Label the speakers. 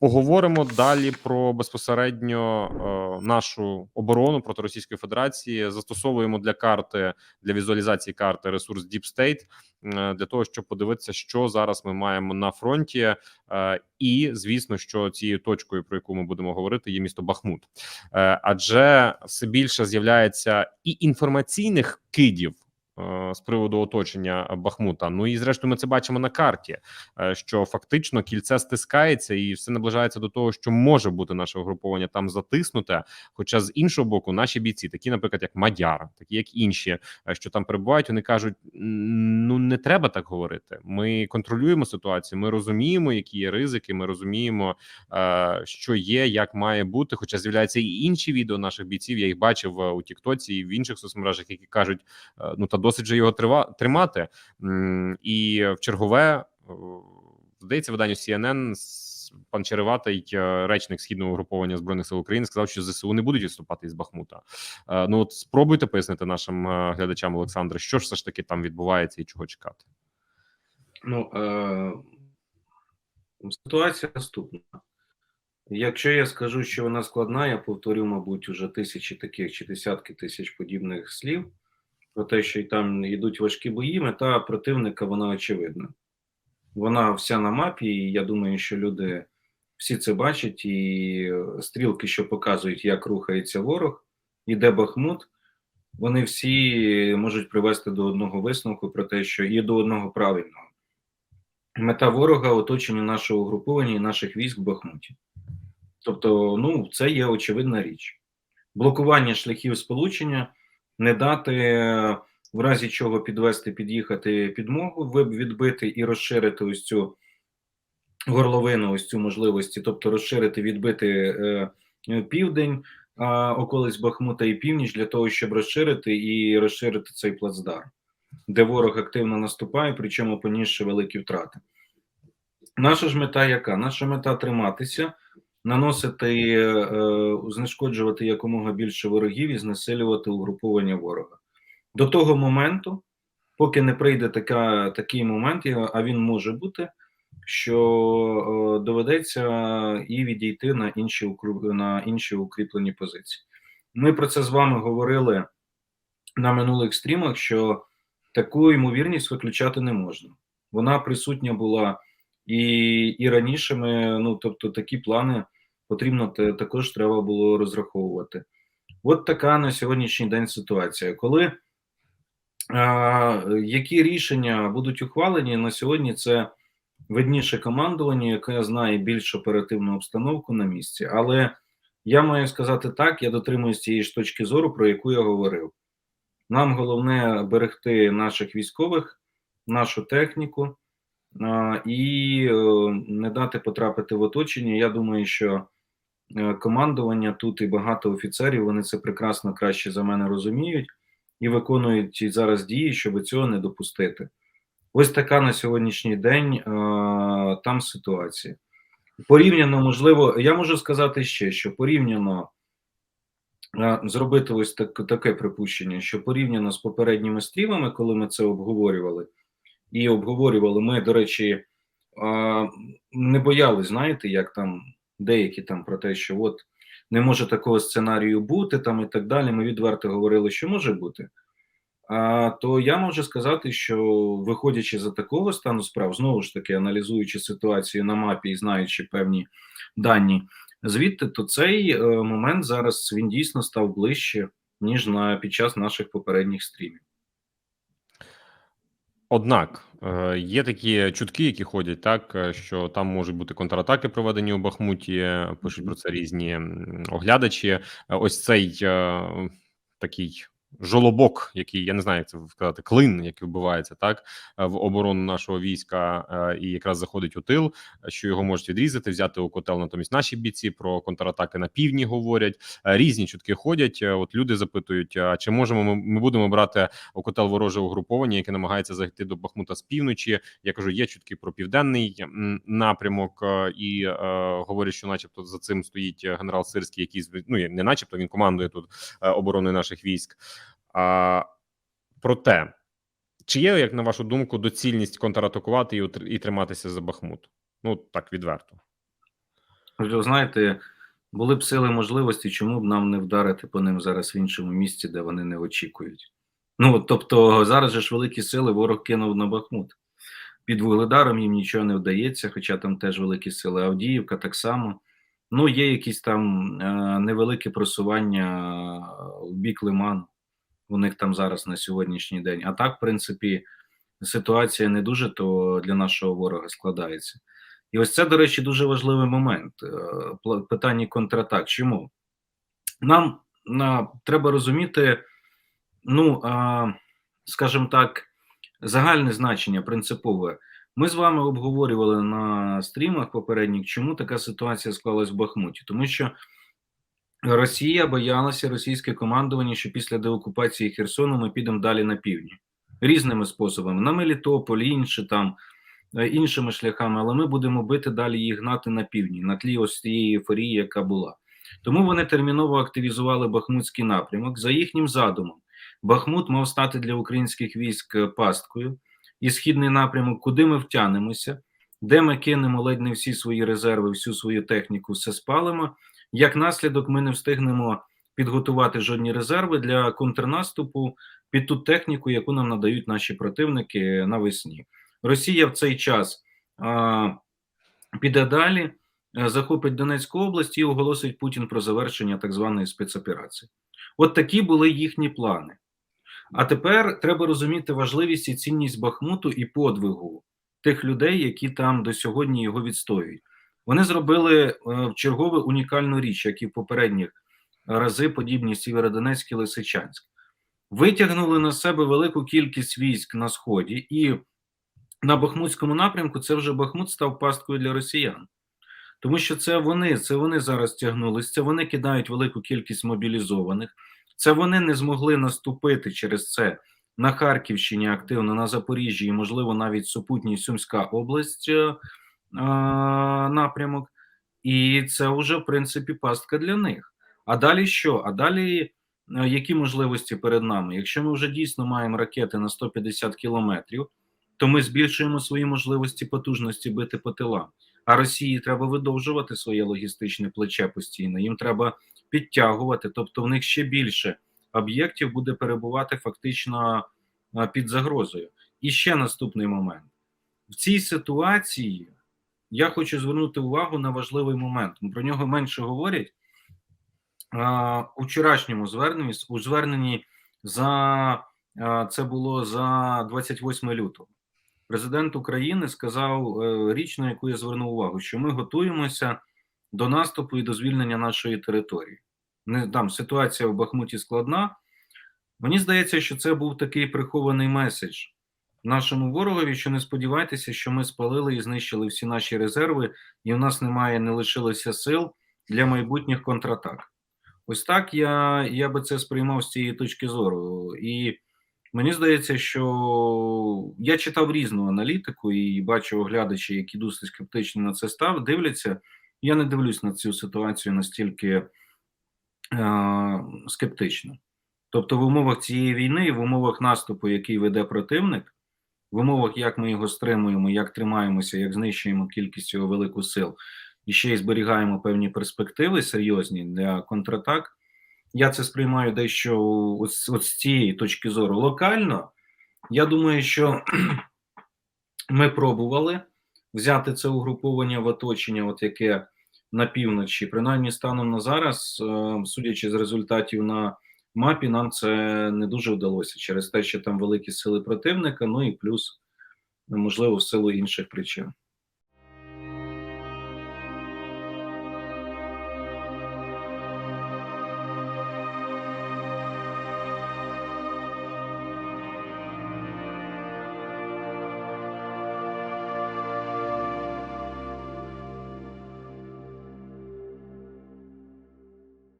Speaker 1: Поговоримо далі про безпосередньо е, нашу оборону проти Російської Федерації. Застосовуємо для карти для візуалізації карти ресурс Deep State е, для того, щоб подивитися, що зараз ми маємо на фронті, е, і звісно, що цією точкою, про яку ми будемо говорити, є місто Бахмут, е, адже все більше з'являється і інформаційних кидів. Е, З приводу оточення Бахмута, ну і зрештою, ми це бачимо на карті, е, що фактично кільце стискається і все наближається до того, що може бути наше угруповання там затиснуте. Хоча з іншого боку, наші бійці, такі, наприклад, як Мадяр, такі як інші, е, що там перебувають, вони кажуть: ну не треба так говорити. Ми контролюємо ситуацію, ми розуміємо, які є ризики. Ми розуміємо, що є, як має бути. Хоча з'являються і інші відео наших бійців. Я їх бачив у Тіктоці і в інших соцмережах, які кажуть, ну та досить же його трива- тримати. І в чергове е, здається, виданню CNN пан Череватий, е, речник східного угруповання збройних сил України, сказав, що ЗСУ не будуть відступати із Бахмута. Е, Ну от спробуйте пояснити нашим глядачам, Олександре, що ж все ж таки там відбувається і чого чекати.
Speaker 2: Ну, е, ситуація наступна. Якщо я скажу, що вона складна, я повторю, мабуть, уже тисячі таких чи десятки тисяч подібних слів про те, що і там йдуть важкі бої, мета противника, вона очевидна. Вона вся на мапі, і я думаю, що люди всі це бачать, і стрілки, що показують, як рухається ворог, і Бахмут, вони всі можуть привести до одного висновку про те, що і до одного правильного. Мета ворога оточення нашого угруповання і наших військ в Бахмуті. Тобто, ну, це є очевидна річ. Блокування шляхів сполучення, не дати в разі чого підвести, під'їхати підмогу, відбити і розширити ось цю горловину, ось цю можливості, тобто розширити, відбити е, південь околиць Бахмута і північ для того, щоб розширити і розширити цей плацдарм, де ворог активно наступає, причому понісши великі втрати. Наша ж мета яка? Наша мета триматися, наносити, е, знешкоджувати якомога більше ворогів і знесилювати угруповання ворога. До того моменту, поки не прийде така, такий момент, а він може бути, що е, доведеться і відійти на інші, на інші укріплені позиції. Ми про це з вами говорили на минулих стрімах, що таку ймовірність виключати не можна. Вона присутня була і, і раніше ми, ну тобто, такі плани потрібно також треба було розраховувати. От така на сьогоднішній день ситуація. Коли а, які рішення будуть ухвалені на сьогодні, це видніше командування, яке знає більш оперативну обстановку на місці. Але я маю сказати так: я дотримуюсь цієї ж точки зору, про яку я говорив. Нам головне берегти наших військових, нашу техніку а, і е, не дати потрапити в оточення. Я думаю, що командування тут і багато офіцерів вони це прекрасно краще за мене розуміють і виконують зараз дії, щоб цього не допустити. Ось така на сьогоднішній день е, там ситуація. Порівняно, можливо, я можу сказати ще, що порівняно е, зробити ось так, таке припущення, що порівняно з попередніми стрімами, коли ми це обговорювали, і обговорювали, ми, до речі, е, не боялись, знаєте, як там деякі там про те, що от не може такого сценарію бути, там і так далі. Ми відверто говорили, що може бути. А, то я можу сказати, що виходячи за такого стану справ, знову ж таки аналізуючи ситуацію на мапі і знаючи певні дані звідти, то цей е, момент зараз він дійсно став ближче ніж на під час наших попередніх стрімів.
Speaker 1: Однак е, є такі чутки, які ходять, так е, що там можуть бути контратаки проведені у Бахмуті. е, Пишуть про це різні оглядачі. Ось цей такий жолобок, який я не знаю, як це сказати, клин, який вбивається так е, в оборону нашого війська, е, і якраз заходить у тил, що його можуть відрізати, взяти у котел. Натомість наші бійці про контратаки на півдні говорять. Е, Різні чутки ходять. От люди запитують: а чи можемо ми, ми будемо брати у котел вороже угруповання, яке намагається зайти до Бахмута з півночі. Я кажу, є чутки про південний напрямок, і е, говорять, що, начебто, за цим стоїть генерал Сирський, який ну, не начебто він командує тут обороною наших військ. А, проте, чи є, як на вашу думку, доцільність контратакувати і, і триматися за Бахмут? Ну так відверто.
Speaker 2: Ви знаєте, були б сили можливості, чому б нам не вдарити по ним зараз в іншому місці, де вони не очікують. Ну тобто, зараз же ж великі сили ворог кинув на Бахмут. Під Вугледаром їм нічого не вдається, хоча там теж великі сили. Авдіївка так само. Ну, є якісь там е, невелике просування в бік Лиману. У них там зараз на сьогоднішній день. А так, в принципі, ситуація не дуже то для нашого ворога складається. І ось це, до речі, дуже важливий момент е, питання контратак. Чому? Нам на, треба розуміти, ну, а, скажімо так, загальне значення принципове. Ми з вами обговорювали на стрімах попередніх, чому така ситуація склалась в Бахмуті, тому що Росія боялася російське командування, що після деокупації Херсону ми підемо далі на півдні різними способами на Мелітополь, інші там е, іншими шляхами, але ми будемо бити далі їх гнати на півдні, на тлі ось тієї ейфорії, яка була. Тому вони терміново активізували Бахмутський напрямок. За їхнім задумом, Бахмут мав стати для українських військ пасткою і східний напрямок, куди ми втягнемося, де ми кинемо ледь не всі свої резерви, всю свою техніку, все спалимо. Як наслідок, ми не встигнемо підготувати жодні резерви для контрнаступу під ту техніку, яку нам надають наші противники навесні. Росія в цей час а, піде далі, е, захопить Донецьку область і оголосить Путін про завершення так званої спецоперації. От такі були їхні плани. А тепер треба розуміти важливість і цінність Бахмуту і подвигу тих людей, які там до сьогодні його відстоюють. Вони зробили е, в чергове унікальну річ, як і в попередніх рази, подібні Сєвєродонецьк і Лисичанськ. Витягнули на себе велику кількість військ на сході, і на Бахмутському напрямку це вже Бахмут став пасткою для росіян. Тому що це вони, це вони зараз тягнулись, це вони кидають велику кількість мобілізованих, це вони не змогли наступити через це на Харківщині активно, на Запоріжжі і, можливо, навіть супутній Сумська область е, е, напрямок. І це вже, в принципі, пастка для них. А далі що? А далі е, які можливості перед нами? Якщо ми вже дійсно маємо ракети на 150 кілометрів, то ми збільшуємо свої можливості потужності бити по тилам. А Росії треба видовжувати своє логістичне плече постійно. Їм треба підтягувати, тобто в них ще більше об'єктів буде перебувати фактично під загрозою. І ще наступний момент в цій ситуації. Я хочу звернути увагу на важливий момент. Про нього менше говорять у вчорашньому зверненні у зверненні за це було за 28 лютого. Президент України сказав е, річ, на яку я звернув увагу, що ми готуємося до наступу і до звільнення нашої території. Не там ситуація в Бахмуті складна. Мені здається, що це був такий прихований меседж нашому ворогові, що не сподівайтеся, що ми спалили і знищили всі наші резерви, і в нас немає, не лишилося сил для майбутніх контратак. Ось так я, я би це сприймав з цієї точки зору. І мені здається, що я читав різну аналітику і бачу оглядачі, які досить скептично на це став, дивляться. Я не дивлюсь на цю ситуацію настільки скептично. Тобто, в умовах цієї війни, в умовах наступу, який веде противник, в умовах, як ми його стримуємо, як тримаємося, як знищуємо кількість його велику сил, і ще й зберігаємо певні перспективи серйозні для контратак. Я це сприймаю дещо ось з цієї точки зору. Локально, я думаю, що ми пробували взяти це угруповання в оточення, от яке на півночі, принаймні станом на зараз, е, судячи з результатів на мапі, нам це не дуже вдалося через те, що там великі сили противника, ну і плюс, можливо, в силу інших причин.